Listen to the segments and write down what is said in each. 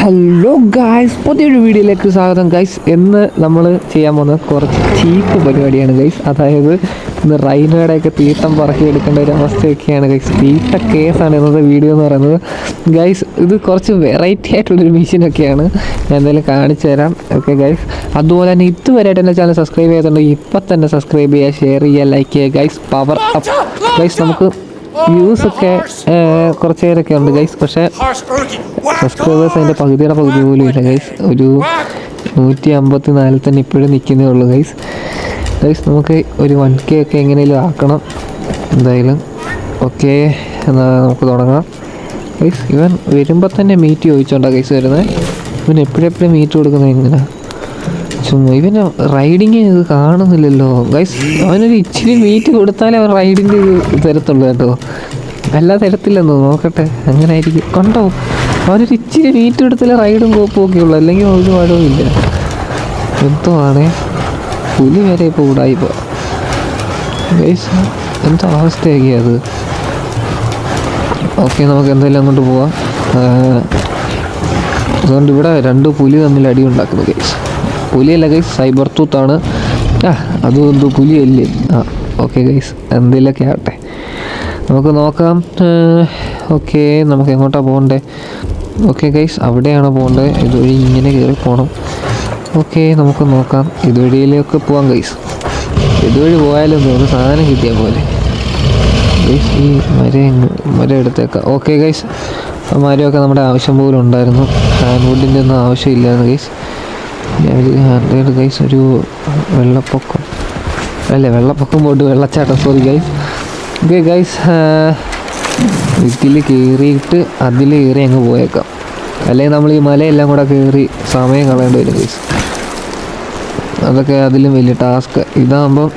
Hello guys പുതിയൊരു വീഡിയോയിലേക്ക് സ്വാഗതം ഗൈസ് എന്ന് നമ്മൾ ചെയ്യാൻ പോകുന്നത് കുറച്ച് ചീപ്പ് പരിപാടിയാണ് ഗൈസ് അതായത് ഇന്ന് റൈനോടെയൊക്കെ തീട്ടം പറക്കി എടുക്കേണ്ട ഒരു അവസ്ഥയൊക്കെയാണ് ഗൈസ് തീട്ട കേസാണ് ഇന്നത്തെ വീഡിയോ എന്ന് പറയുന്നത്. ഗൈസ് ഇത് കുറച്ച് വെറൈറ്റി ആയിട്ടുള്ളൊരു മെഷീനൊക്കെയാണ് ഞാൻ എന്തായാലും കാണിച്ചു തരാം. ഓക്കെ ഗൈസ് അതുപോലെ തന്നെ ഇതുവരെയായിട്ട് എന്റെ ചാനൽ സബ്സ്ക്രൈബ് ചെയ്തിട്ടുണ്ടെങ്കിൽ ഇപ്പം തന്നെ സബ്സ്ക്രൈബ് ചെയ്യുക ഷെയർ ചെയ്യുക ലൈക്ക് ചെയ്യുക ഗൈസ് പവർ അപ്പ് ഗൈസ് നമുക്ക് വ്യൂസ് ഒക്കെ കുറച്ച് പേരൊക്കെ ഉണ്ട് ഗൈസ് പക്ഷേ. സബ്സ്ക്രൈബേഴ്സ് അതിന്റെ പകുതിയുടെ പകുതി പോലും ഇല്ല ഗൈസ് ഒരു നൂറ്റി അമ്പത്തി നാലിൽ തന്നെ ഇപ്പോഴും നിൽക്കുന്നേ ഉള്ളൂ ഗൈസ് ഗൈസ് നമുക്ക് ഒരു വൺ കെ ഒക്കെ എങ്ങനെയും ആക്കണം. എന്തായാലും ഓക്കെ എന്നാൽ നമുക്ക് തുടങ്ങാം. ഗൈസ് ഇവൻ വരുമ്പോൾ തന്നെ മീറ്റ് ചോദിച്ചോണ്ടാ ഗൈസ് വരുന്നത് ഇവൻ എപ്പോഴെപ്പോഴും മീറ്റ് കൊടുക്കുന്നത് എങ്ങനെയാണ് ചുമ്മാ ഇവന് റൈഡിങ് ഇത് കാണുന്നില്ലല്ലോ. ഗൈസ് അവനൊരു ഇച്ചിരി മീറ്റ് കൊടുത്താലേ അവൻ റൈഡിന്റെ ഇത് തരത്തുള്ളൂ കേട്ടോ. അല്ലാതെ തരത്തില്ലെന്നോ നോക്കട്ടെ. അങ്ങനെ ആയിരിക്കും കണ്ടോ? അവനൊരു ഇച്ചിരി മീറ്റ് കൊടുത്താലേ റൈഡും കോപ്പും ഒക്കെ ഉള്ളൂ അല്ലെങ്കിൽ ഒരു ഇല്ല. എന്തോ ആണേ പുലി വരെ ഇപ്പോൾ കൂടായിപ്പോ ഗൈസ് എന്തോ അവസ്ഥയൊക്കെ അത്. ഓക്കെ നമുക്ക് എന്തായാലും അങ്ങോട്ട് പോവാം. അതുകൊണ്ട് ഇവിടെ രണ്ട് പുലി തമ്മിൽ അടി ഉണ്ടാക്കുന്നു ഗൈസ് പുലിയല്ല ഗൈസ് സൈബർ തൂത്താണ് ആ അതും എന്തോ പുലിയല്ലേ. ആ ഓക്കെ ഗൈസ് എന്തെങ്കിലുമൊക്കെ ആവട്ടെ. നമുക്ക് നോക്കാം. ഓക്കെ നമുക്ക് എങ്ങോട്ടാണ് പോകണ്ടേ? ഓക്കെ ഗൈസ് അവിടെയാണ് പോകേണ്ടത് ഇതുവഴി ഇങ്ങനെ കയറി പോകണം ഓക്കെ നമുക്ക് നോക്കാം. ഇതുവഴിയിലേക്ക് പോകാം ഗൈസ് ഇതുവഴി പോയാലും ഒരു സാധനം കിട്ടിയ പോലെ. ഗൈസ് ഈ മരം മരം എടുത്തേക്കാം. ഓക്കെ ഗൈസ് മരമൊക്കെ നമ്മുടെ ആവശ്യം പോലും ഉണ്ടായിരുന്നു. ഹാൻഡ് വുഡിന്റെ ഒന്നും ആവശ്യമില്ലായിരുന്നു ഗൈസ് ഗൈസ് ഒരു വെള്ളപ്പൊക്കം. അല്ലേ വെള്ളപ്പൊക്കം പോയിട്ട് വെള്ളച്ചാട്ടം സോറി ഗൈസ് ഓക്കെ ഗൈസ് ഇതിൽ കയറിയിട്ട് അതിൽ കയറി അങ്ങ് പോയേക്കാം. അല്ലെങ്കിൽ നമ്മൾ ഈ മലയെല്ലാം കൂടെ കയറി സമയം കളയേണ്ടി വരും ഗൈസ് അതൊക്കെ അതിലും വലിയ ടാസ്ക് ഇതാകുമ്പം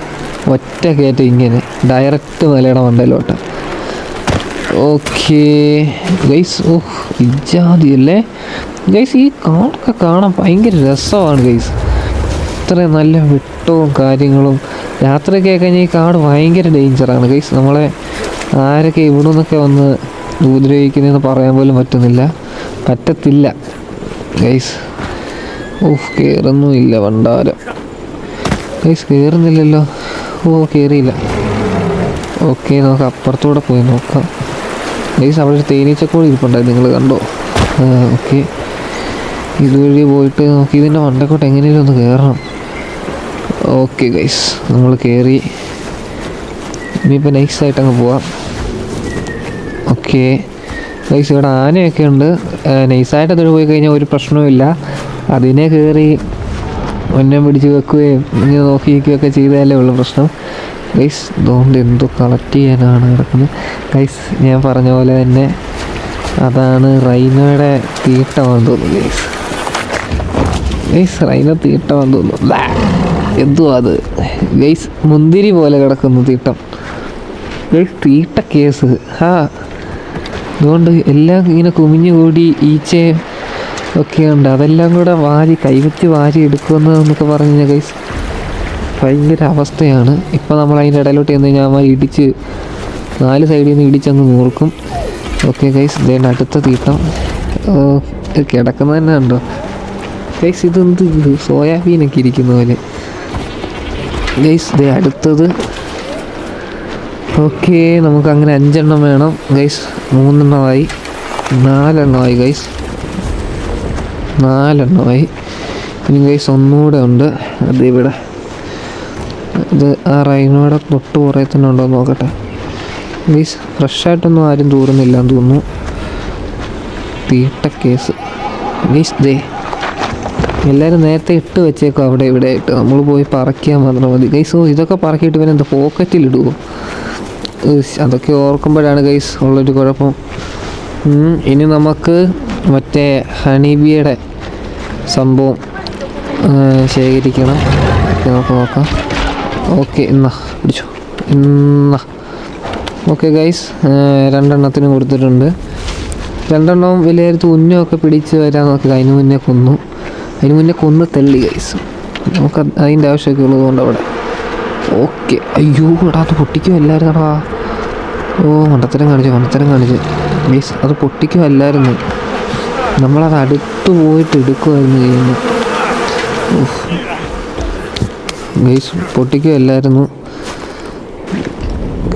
ഒറ്റ കയറ്റം ഇങ്ങനെ ഡയറക്റ്റ് മലയുടെ മണ്ടയിലോട്ട്. ഓക്കേ ഗൈസ് ഓഹ് ഇജാതി അല്ലേ? ഗൈസ് ഈ കാടൊക്കെ കാണാൻ ഭയങ്കര രസമാണ് ഗൈസ് ഇത്രയും നല്ല വെട്ടവും കാര്യങ്ങളും രാത്രിയൊക്കെ കഴിഞ്ഞാൽ ഈ കാട് ഭയങ്കര ഡേഞ്ചറാണ് ഗൈസ് നമ്മളെ ആരൊക്കെ ഇവിടെ നിന്നൊക്കെ വന്ന് ഉപദ്രവിക്കുന്നതെന്ന് പറയാൻ പോലും പറ്റുന്നില്ല. പറ്റത്തില്ല. ഗൈസ് ഓഹ് കയറുന്നുമില്ല വണ്ടാരം ഗൈസ് കയറുന്നില്ലല്ലോ ഓ കയറിയില്ല ഓക്കെ നമുക്ക് അപ്പുറത്തൂടെ പോയി നോക്കാം. ഗൈസ് അവിടെ ഒരു തേനീച്ചക്കോട് ഇരിപ്പുണ്ടായി നിങ്ങൾ കണ്ടോ? ഓക്കെ ഇതുവഴി പോയിട്ട് നോക്കി. ഇതിന്റെ മണ്ടക്കോട്ട് എങ്ങനെയും ഒന്ന് കയറണം. ഓക്കെ ഗൈസ് നമ്മൾ കയറി ഇനിയിപ്പോൾ നൈസായിട്ട് അങ്ങ് പോവാം. ഓക്കെ ഗൈസ് ഇവിടെ ആനയൊക്കെ ഉണ്ട്. നൈസായിട്ട് അതിൽ പോയി കഴിഞ്ഞാൽ ഒരു പ്രശ്നവുമില്ല അതിനെ കയറി ഒന്നെ പിടിച്ച് വെക്കുകയും ഇങ്ങനെ നോക്കി നിൽക്കുകയൊക്കെ ചെയ്താലേ ഉള്ളൂ പ്രശ്നം. ഗൈസ് ഇതുകൊണ്ട് എന്തോ കളക്ട് ചെയ്യാനാണ് കിടക്കുന്നത് ഗൈസ് ഞാൻ പറഞ്ഞ പോലെ തന്നെ അതാണ് റൈനയുടെ തീട്ടമാണെന്ന് തോന്നുന്നു ഗൈസ് ഗൈസ് അതിന തീട്ടം എന്ന് തോന്നുന്നു. എന്തോ അത്? ഗൈസ് മുന്തിരി പോലെ കിടക്കുന്നു തീട്ടം. Guys തീട്ട case. ആ അതുകൊണ്ട് എല്ലാം ഇങ്ങനെ കുമിഞ്ഞു കൂടി ഈച്ചയും ഒക്കെ ഉണ്ട്. അതെല്ലാം കൂടെ വാരി കൈവച്ച് വാരി എടുക്കുമെന്ന് പറഞ്ഞു കഴിഞ്ഞാൽ ഗൈസ് ഭയങ്കര അവസ്ഥയാണ്. ഇപ്പോൾ നമ്മൾ അതിന്റെ ഇടയിലോട്ട് ചെന്ന് കഴിഞ്ഞാൽ ഇടിച്ച് നാല് സൈഡിൽ നിന്ന് ഇടിച്ചങ്ങ് നോർക്കും ഓക്കെ ഗൈസ് ഇതേ അടുത്ത തീട്ടം. കിടക്കുന്നത് തന്നെ ഉണ്ടോ ഗൈസ് ഇതെന്ത് സോയാബീനൊക്കെ ഇരിക്കുന്ന പോലെ. ഗൈസ് ഇതേ അടുത്തത്. ഓക്കെ നമുക്ക് അങ്ങനെ അഞ്ചെണ്ണം വേണം. ഗൈസ് മൂന്നെണ്ണമായി. നാലെണ്ണമായി ഗൈസ് നാലെണ്ണമായി. ഇനി ഗൈസ് ഒന്നുകൂടെ ഉണ്ട്. അത് ഇവിടെ. ഇത് ആ റൈനോടെ തൊട്ട് പുറകെ തന്നെ ഉണ്ടോ നോക്കട്ടെ. ഗൈസ് ഫ്രഷായിട്ടൊന്നും ആരും തൂറുന്നില്ല എന്ന് തോന്നുന്നു. തീട്ട കേസ് ഗൈസ് ദേ. എല്ലാവരും നേരത്തെ ഇട്ട് വെച്ചേക്കും അവിടെ ഇവിടെ ആയിട്ട് നമ്മൾ പോയി പറക്കിയാൽ മാത്രം മതി. ഗൈസ് ഓ ഇതൊക്കെ പറക്കിയിട്ട് ഇവൻ എന്താ പോക്കറ്റിലിടുമോ അതൊക്കെ ഓർക്കുമ്പോഴാണ് ഗൈസ് ഉള്ളൊരു കുഴപ്പം. ഇനി നമുക്ക് മറ്റേ ഹണിബിയുടെ സംഭവം ശേഖരിക്കണം. നമുക്ക് നോക്കാം. ഓക്കെ എന്നാ പിടിച്ചു. എന്നാ ഓക്കെ ഗൈസ് രണ്ടെണ്ണത്തിന് കൊടുത്തിട്ടുണ്ട്. രണ്ടെണ്ണവും വിലയിരുത്തി ഉന്നമൊക്കെ പിടിച്ച് വരാൻ നോക്കി. അതിന് മുന്നേ കൊന്നു. അതിന് മുന്നേ കൊന്ന് തള്ളി ഗൈസ് നമുക്ക് അത് അതിന്റെ ആവശ്യമൊക്കെ ഉള്ളതുകൊണ്ട് അവിടെ. ഓക്കെ അയ്യോ എടാ അത് പൊട്ടിക്കുമല്ലായിരുന്നടാ ഓ മണ്ടത്തരം കാണിച്ചു മണ്ടത്തരം കാണിച്ചു. ഗൈസ് അത് പൊട്ടിക്കുമല്ലായിരുന്നു നമ്മളത് അടുത്ത് പോയിട്ട് എടുക്കുമായിരുന്നു ചെയ്യുന്നു ഗൈസ് പൊട്ടിക്കുകയല്ലായിരുന്നു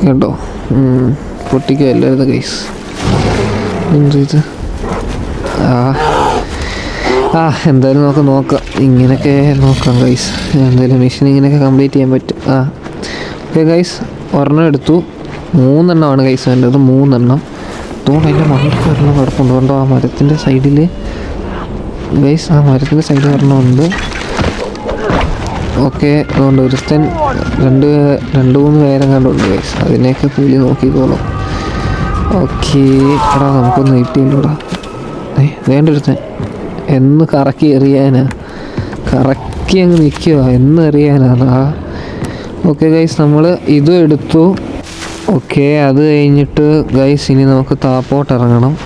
കേട്ടോ? ഉം, പൊട്ടിക്കുകയല്ലായിരുന്നു ഗൈസ് എന്ത് ഇത്? ആ. ആ എന്തായാലും നമുക്ക് നോക്കാം. ഇങ്ങനെയൊക്കെ നോക്കാം ഗൈസ് എന്തായാലും മെഷീൻ ഇങ്ങനെയൊക്കെ കംപ്ലീറ്റ് ചെയ്യാൻ പറ്റും. ആ ഓക്കെ ഗൈസ് ഒരെണ്ണം എടുത്തു. മൂന്നെണ്ണമാണ് ഗൈസ് വേണ്ടത്. മൂന്നെണ്ണം. അതുകൊണ്ട് അതിന്റെ മണ്ടയ്ക്ക് ഒരെണ്ണം കിടപ്പുണ്ട്. അതുകൊണ്ട് ആ മരത്തിന്റെ സൈഡിൽ ഗൈസ് ആ മരത്തിന്റെ സൈഡിൽ ഒരെണ്ണം ഉണ്ട്. ഓക്കെ അതുകൊണ്ട് ഒരുത്തൻ രണ്ട് രണ്ട് മൂന്ന് പേരും കണ്ടുണ്ട് ഗൈസ് അതിനെയൊക്കെ നോക്കി നോക്കിക്കോളും ഓക്കെ എടാ നമുക്കൊന്ന് കിട്ടിയില്ലടാ ഏ വേണ്ട ഒരുത്തൻ എന്ന് കറക്കി എറിയാനാ. കറക്കി അങ്ങ് നിൽക്കുക എന്ന് എറിയാനാണ്. ഓക്കെ ഗൈസ് നമ്മൾ ഇതും എടുത്തു. ഓക്കെ അത് കഴിഞ്ഞിട്ട് ഗൈസ് ഇനി നമുക്ക് താപ്പോട്ട് ഇറങ്ങണം.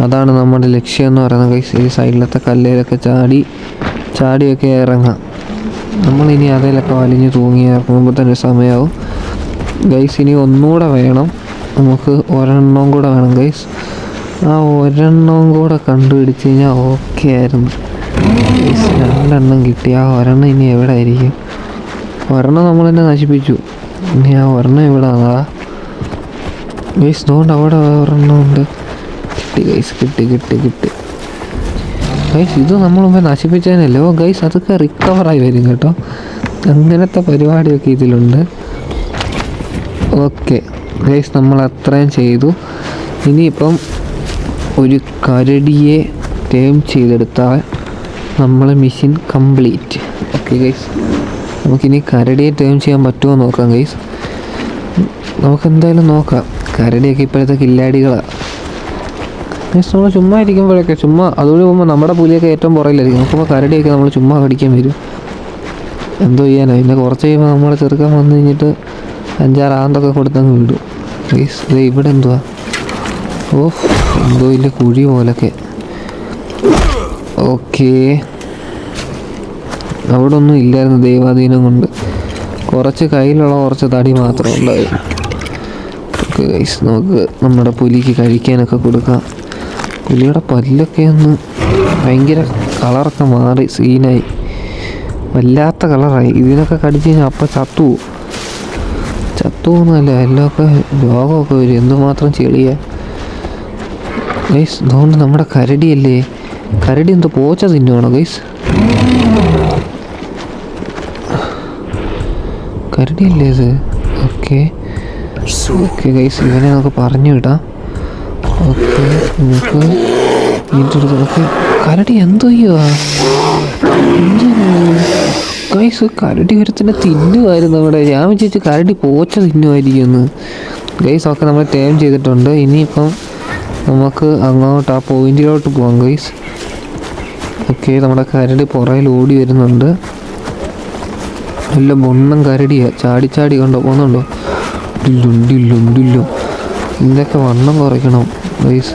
അതാണ് നമ്മുടെ ലക്ഷ്യം എന്ന് പറയുന്നത് ഗൈസ് ഈ സൈഡിലത്തെ കല്ലിലൊക്കെ ചാടി ചാടിയൊക്കെ ഇറങ്ങാം. നമ്മളിനി അതിലൊക്കെ വലിഞ്ഞ് തൂങ്ങി ഇറങ്ങുമ്പോൾ തന്നെ സമയമാവും. ഗൈസ് ഇനി ഒന്നുകൂടെ വേണം. നമുക്ക് ഒരെണ്ണം കൂടെ വേണം ഗൈസ് ആ ഒരെണ്ണവും കൂടെ കണ്ടുപിടിച്ച് കഴിഞ്ഞാൽ ഓക്കെ ആയിരുന്നു. രണ്ടെണ്ണം കിട്ടി. ആ ഒരെണ്ണം ഇനി എവിടെ ആയിരിക്കും ഒരെണ്ണം നമ്മൾ തന്നെ നശിപ്പിച്ചു. ഇനി ആ ഒരെണ്ണം എവിടെ അതാ ഗൈസ് നോണ്ട് അവിടെ ഒരെണ്ണം ഉണ്ട്. കിട്ടി ഗൈസ് കിട്ടി കിട്ടി കിട്ടി. ഗൈസ് ഇത് നമ്മൾ മുമ്പേ നശിപ്പിച്ചതിനല്ലേ? ഗൈസ് അതൊക്കെ റിക്കവറായി വരും കേട്ടോ. അങ്ങനത്തെ പരിപാടിയൊക്കെ ഇതിലുണ്ട്. ഓക്കെ ഗൈസ് നമ്മൾ അത്രയും ചെയ്തു. ഇനിയിപ്പം ഒരു കരടിയെ ടേം ചെയ്തെടുത്താൽ നമ്മളെ മിഷൻ കംപ്ലീറ്റ്. ഓക്കെ ഗൈസ് നമുക്കിനി കരടിയെ ടേം ചെയ്യാൻ പറ്റുമോ നോക്കാം ഗൈസ് നമുക്ക് എന്തായാലും നോക്കാം. കരടിയൊക്കെ ഇപ്പോഴത്തെ കില്ലാടികളാണ് ഗൈസ് നമ്മൾ ചുമ്മാ ഇരിക്കുമ്പോഴൊക്കെ ചുമ്മാ അതുവഴി പോകുമ്പോൾ നമ്മുടെ പുലിയൊക്കെ ഏറ്റവും പുറയിലായിരിക്കും നോക്കുമ്പോൾ കരടിയൊക്കെ നമ്മൾ ചുമ്മാ കടിക്കാൻ വരും. എന്തോ ചെയ്യാനോ? പിന്നെ കുറച്ച് കഴിയുമ്പോൾ നമ്മളെ ചെറുക്കാൻ വന്നു കഴിഞ്ഞിട്ട് അഞ്ചാറ് ആന്തൊക്കെ കൊടുത്തങ്ങ് വിടും. ഗൈസ് ഇവിടെ എന്തുവാ? ഓ എന്തോ ഇല്ല കുഴി പോലൊക്കെ. ഓക്കേ. അവിടെ ഒന്നും ഇല്ലായിരുന്നു ദൈവാധീനം കൊണ്ട്. കുറച്ച് കയ്യിലുള്ള കുറച്ച് തടി മാത്രമേ ഉണ്ടായിരുന്നു നമുക്ക് നമ്മുടെ പുലിക്ക് കഴിക്കാനൊക്കെ കൊടുക്കാം. പുലിയുടെ പല്ലൊക്കെ ഒന്ന് ഭയങ്കര കളറൊക്കെ മാറി സീനായി. വല്ലാത്ത കളറായി. ഇതിനൊക്കെ കടിച്ചു കഴിഞ്ഞാൽ അപ്പം ചത്തു. ചത്തു പോകുന്നതല്ല എല്ലാമൊക്കെ രോഗമൊക്കെ വരും. എന്തുമാത്രം ചെളിയാ. ഗൈസ് അതുകൊണ്ട് നമ്മുടെ കരടിയല്ലേ? കരടി എന്തോ പോച്ച തിന്നുവാണോ ഗൈസ് കരടിയല്ലേ ഇത്? ഓക്കെ ഓക്കെ ഗൈസ് ഇവനെ നമുക്ക് പറഞ്ഞു വിടാം. ഓക്കെ നമുക്ക് ഓക്കെ കരടി എന്തോ ചെയ്യുക ഗൈസ് കരടി ഒരുത്തിനെ തിന്നുമായിരുന്നു അവിടെ ഞാൻ വിചാരിച്ചു കരടി പോച്ച തിന്നുമായിരിക്കുമെന്ന് ഗൈസ് ഒക്കെ നമ്മൾ ടേം ചെയ്തിട്ടുണ്ട്. ഇനിയിപ്പം നമുക്ക് അങ്ങോട്ട് ആ പോയിന്റിലോട്ട് പോകാം ഗൈസ് ഓക്കെ നമ്മുടെ കരടി പുറകിൽ ഓടി വരുന്നുണ്ട്. നല്ല ബൊണ്ണം കരടിയാ. ചാടി ചാടി കണ്ടോ? പോകുന്നുണ്ടോ? ഡില്ലും ഇതൊക്കെ വണ്ണം കുറയ്ക്കണം ഗൈസ്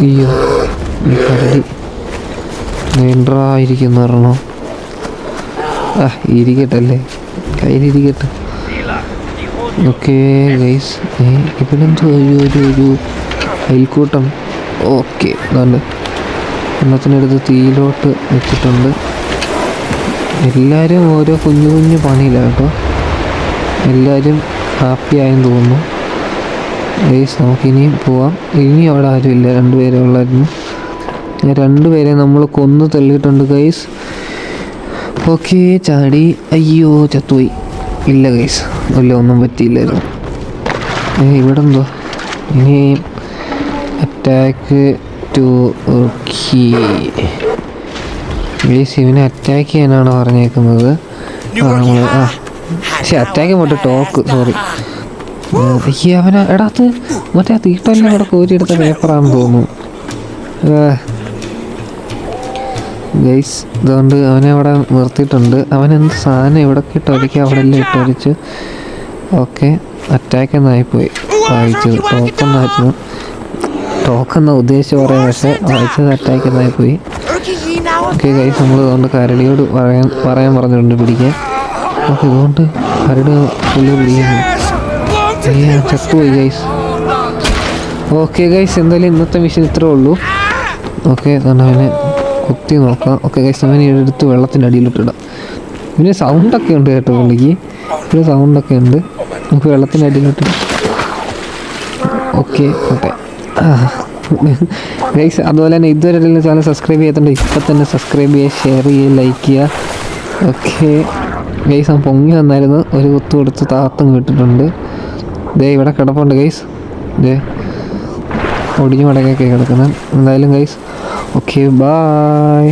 അയ്യോ ഈ കരടി. നീണ്ടായിരിക്കുന്ന പറഞ്ഞോ ആ ഇരിക്കട്ടല്ലേ കയ്യിലിരിക്കട്ടെ. ഓക്കെ ഗൈസ് ഇവിടെന്തോ ഒരു ഒരു ഒരു അയൽക്കൂട്ടം. ഓക്കെ നല്ല എണ്ണത്തിനടുത്ത് തീയിലോട്ട് വെച്ചിട്ടുണ്ട്. എല്ലാവരും ഓരോ കുഞ്ഞു കുഞ്ഞു പണിയിലാണ് കേട്ടോ. എല്ലാവരും ഹാപ്പി ആയെന്ന് തോന്നുന്നു. ഗൈസ് നമുക്കിനിയും പോവാം. ഇനി അവിടെ ആരുമില്ല രണ്ടുപേരെ ഉള്ളായിരുന്നു. രണ്ടുപേരെ നമ്മൾ കൊന്നു തള്ളിയിട്ടുണ്ട് ഗൈസ് ഓക്കെ ചാടി. അയ്യോ ചത്തുപോയി. ഇല്ല ഗൈസ് ഇല്ല ഒന്നും പറ്റിയില്ലായിരുന്നു. ഏ ഇവിടെ എന്തോ ഇനി അറ്റാക്ക് ടു ഗൈസ് ഇവനെ അറ്റാക്ക് ചെയ്യാനാണ് പറഞ്ഞേക്കുന്നത്. ആ നമ്മൾ ആ. പക്ഷെ അറ്റാക്ക് പോട്ട് ടോക്ക് സോറി അവനാ എടാത്ത് എടാ അത് മറ്റേ തീട്ടല്ലേ അവിടെ കോരിയെടുത്ത പേപ്പറാണെന്ന് തോന്നുന്നു. ഗൈസ് അതുകൊണ്ട് അവനെ അവിടെ നിർത്തിയിട്ടുണ്ട്. അവൻ എന്ത് സാധനം എവിടെയൊക്കെ ഇട്ടൊരിക്കുക അവിടെ എല്ലാം ഇട്ടൊരിച്ച് ഓക്കെ അറ്റാക്ക് എന്നായിപ്പോയി വായിച്ചത് ടോക്കൺ വായിച്ചത്. ടോക്കൺ എന്ന ഉദ്ദേശിച്ച് പറയാം പക്ഷേ വായിച്ചത് അറ്റാക്ക് എന്നായിപ്പോയി ഓക്കെ ഗൈസ് നമ്മൾ അതുകൊണ്ട് കരടിയോട് പറയാൻ പറയാൻ പറഞ്ഞിട്ടുണ്ട് പിടിക്കാൻ. ഓക്കെ ഇതുകൊണ്ട് കരട് പുള്ളി പിടിക്കുന്നു. ചത്തുപോയി ഗൈസ്. ഓക്കെ ഗൈസ് എന്തായാലും ഇന്നത്തെ മിഷൻ ഇത്രേ ഉള്ളൂ. ഓക്കെ അതുകൊണ്ട് അവനെ കുത്തി നോക്കാം. ഓക്കെ ഗൈസ് അവനെ എടുത്ത് വെള്ളത്തിന്റെ അടിയിലിട്ടിടാം. പിന്നെ സൗണ്ടൊക്കെ ഉണ്ട് കേട്ടോ പുള്ളിക്ക്. പിന്നെ സൗണ്ടൊക്കെ ഉണ്ട്. നമുക്ക് വെള്ളത്തിന്റെ അടിയിലിട്ട് ഓക്കെ ഓക്കെ. ഗൈസ് അതുപോലെ തന്നെ ഇതുവരെ ചാനൽ സബ്സ്ക്രൈബ് ചെയ്യാത്തതുകൊണ്ട് ഇപ്പം തന്നെ സബ്സ്ക്രൈബ് ചെയ്യുക ഷെയർ ചെയ്യുക ലൈക്ക് ചെയ്യുക. ഓക്കെ. ഗൈസ് ആ പൊങ്ങി വന്നായിരുന്നു. ഒരു കുത്തു കൊടുത്ത് താത്തും വിട്ടിട്ടുണ്ട്. ദേ ഇവിടെ കിടപ്പുണ്ട് ഗൈസ് ദേ ഒടിഞ്ഞു മടങ്ങിയൊക്കെ കിടക്കുന്നത് എന്തായാലും ഗൈസ് ഓക്കെ ബായ്